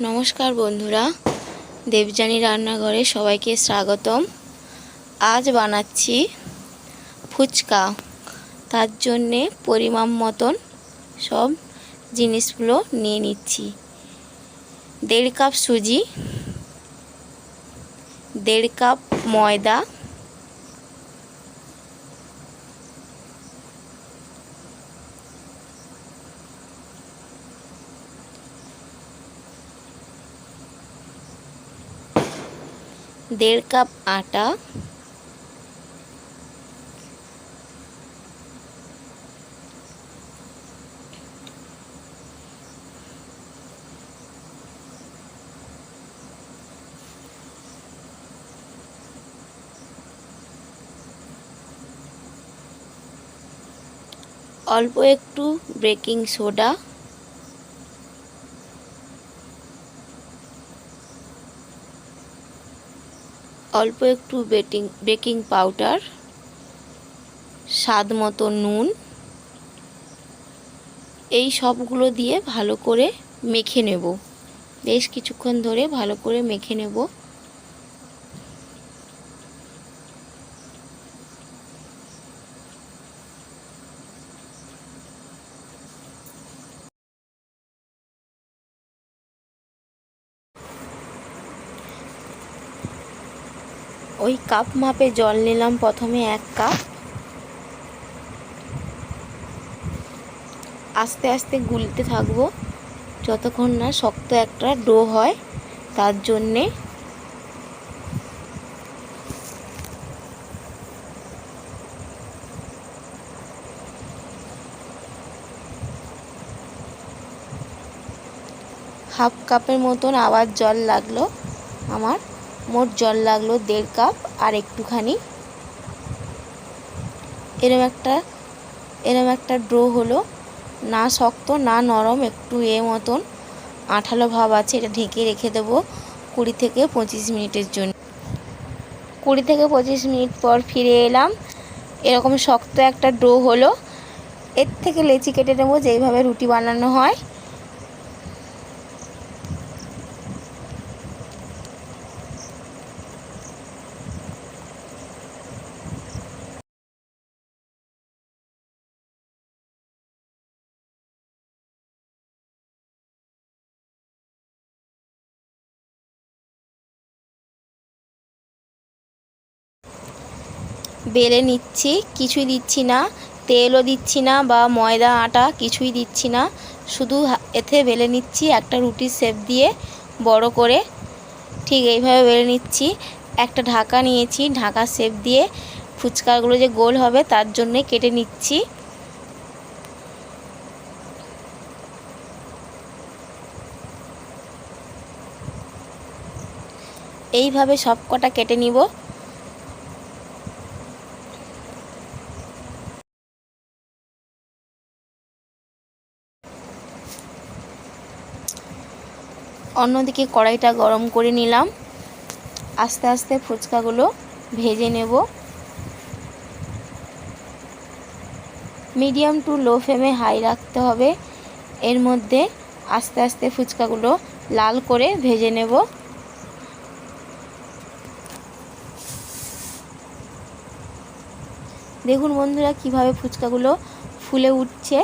নমস্কার বন্ধুরা, দেবযানী রান্নাঘরে সবাইকে স্বাগতম। আজ বানাচ্ছি ফুচকা। তার জন্যে পরিমাণ মতন সব জিনিসগুলো নিয়ে নিচ্ছি। দেড় কাপ সুজি, দেড় কাপ ময়দা দেড় কাপ আটা অল্প একটু বেকিং সোডা অল্প একটু বেটিং বেকিং পাউডার স্বাদ মতো নুন, এই সবগুলো দিয়ে ভালো করে মেখে নেব। বেশ কিছুক্ষণ ধরে ভালো করে মেখে নেব। ওই কাপ মাপে জল নিলাম প্রথমে এক কাপ। আস্তে আস্তে গুলতে থাকব। যতক্ষণ না শক্ত একটা ডো হয়, তার জন্যে হাফ কাপের মতন আবার জল লাগল আমার। মোট জল লাগল দেড় কাপ আর একটুখানি। এরম একটা এরম একটা ড্রো হলো। না শক্ত, না নরম, একটু এ মতন। আঠালো ভাব আছে, এটা ঢেকে রেখে দেবো কুড়ি থেকে পঁচিশ মিনিটের জন্য। কুড়ি থেকে পঁচিশ মিনিট পর ফিরে এলাম। এরকম শক্ত একটা ডো হলো। এর থেকে লেচি কেটে নেব, যেইভাবে রুটি বানানো হয়। বেলে নিচ্ছি, কিছুই দিচ্ছি না, তেলও দিচ্ছি না বা ময়দা, আটা কিছুই দিচ্ছি না। শুধু এতে বেলে নিচ্ছি একটা রুটির শেপ দিয়ে বড় করে। ঠিক এইভাবে বেলে নিচ্ছি। একটা ঢাকা নিয়েছি, ঢাকা শেপ দিয়ে ফুচকাগুলো যে গোল হবে তার জন্যে কেটে নিচ্ছি। এইভাবে সব কটা কেটে নিব। অন্যদিকে কড়াইটা গরম করে নিলাম। আস্তে আস্তে ফুচকাগুলো ভেজে নেব। মিডিয়াম টু লো ফ্লেমে হাই রাখতে হবে। এর মধ্যে আস্তে আস্তে ফুচকাগুলো লাল করে ভেজে নেব। দেখুন বন্ধুরা, কীভাবে ফুচকাগুলো ফুলে উঠছে।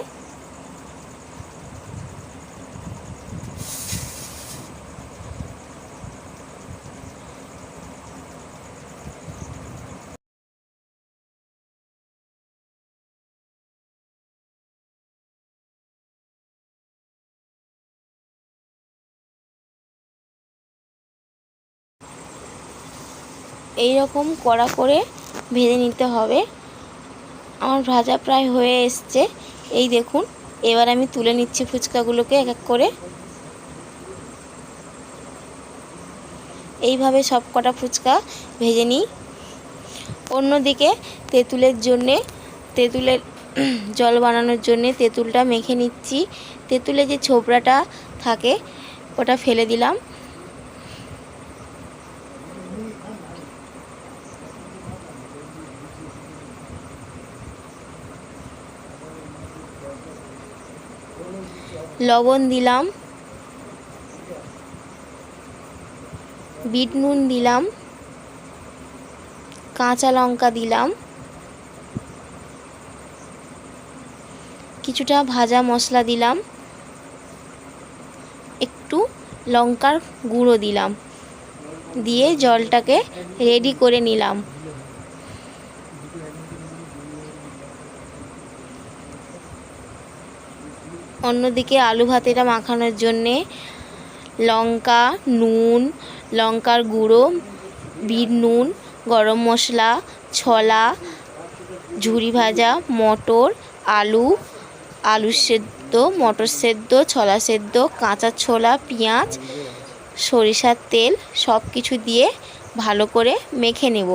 এই রকম কড়া করে ভেজে নিতে হবে। আমার ভাজা প্রায় হয়ে এসছে। এই দেখুন, এবার আমি তুলে নিচ্ছি ফুচকাগুলোকে এক এক করে। এইভাবে সব কটা ফুচকা ভেজে নিই। অন্যদিকে তেঁতুলের জন্যে, তেঁতুলের জল বানানোর জন্যে তেঁতুলটা মেখে নিচ্ছি। তেঁতুলে যে ছোবড়াটা থাকে, ওটা ফেলে দিলাম। লবণ দিলাম, বিট নুন দিলাম, কাঁচা লঙ্কা দিলাম, কিছুটা ভাজা মশলা দিলাম, একটু লঙ্কার গুঁড়ো দিলাম, দিয়ে জলটাকে রেডি করে নিলাম। অন্যদিকে আলু ভাতেটা মাখানোর জন্যে লঙ্কা, নুন, লঙ্কার গুঁড়ো, বিট নুন, গরম মশলা, ছোলা, ঝুরি ভাজা, মটর, আলু আলু সেদ্ধ, মটর সেদ্ধ, ছোলা সেদ্ধ, কাঁচা ছোলা, পেঁয়াজ, সরিষার তেল সব কিছু দিয়ে ভালো করে মেখে নেব।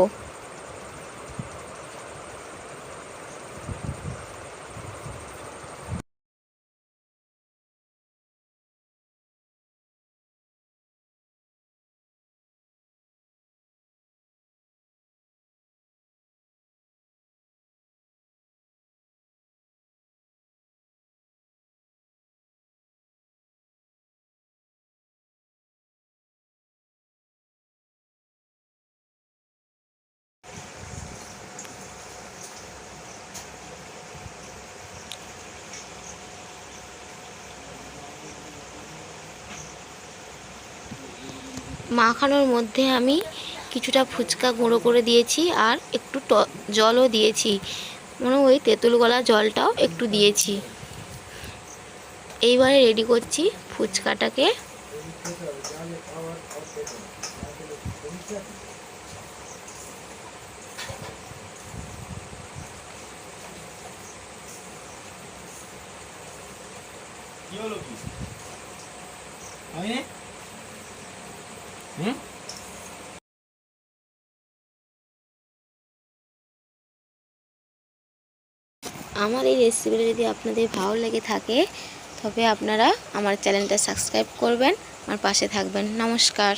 মাখানোর মধ্যে আমি কিছুটা ফুচকা গুঁড়ো করে দিয়েছি আর একটু জলও দিয়েছি। মানে ওই তেঁতুল গলা জলটাও একটু দিয়েছি। এইবারে রেডি করছি ফুচকাটাকে। কি হলো কি? আমার এই রেসিপিটা যদি আপনাদের ভালো লেগে থাকে, তবে আপনারা আমার চ্যানেলটা সাবস্ক্রাইব করবেন, আমার পাশে থাকবেন। নমস্কার।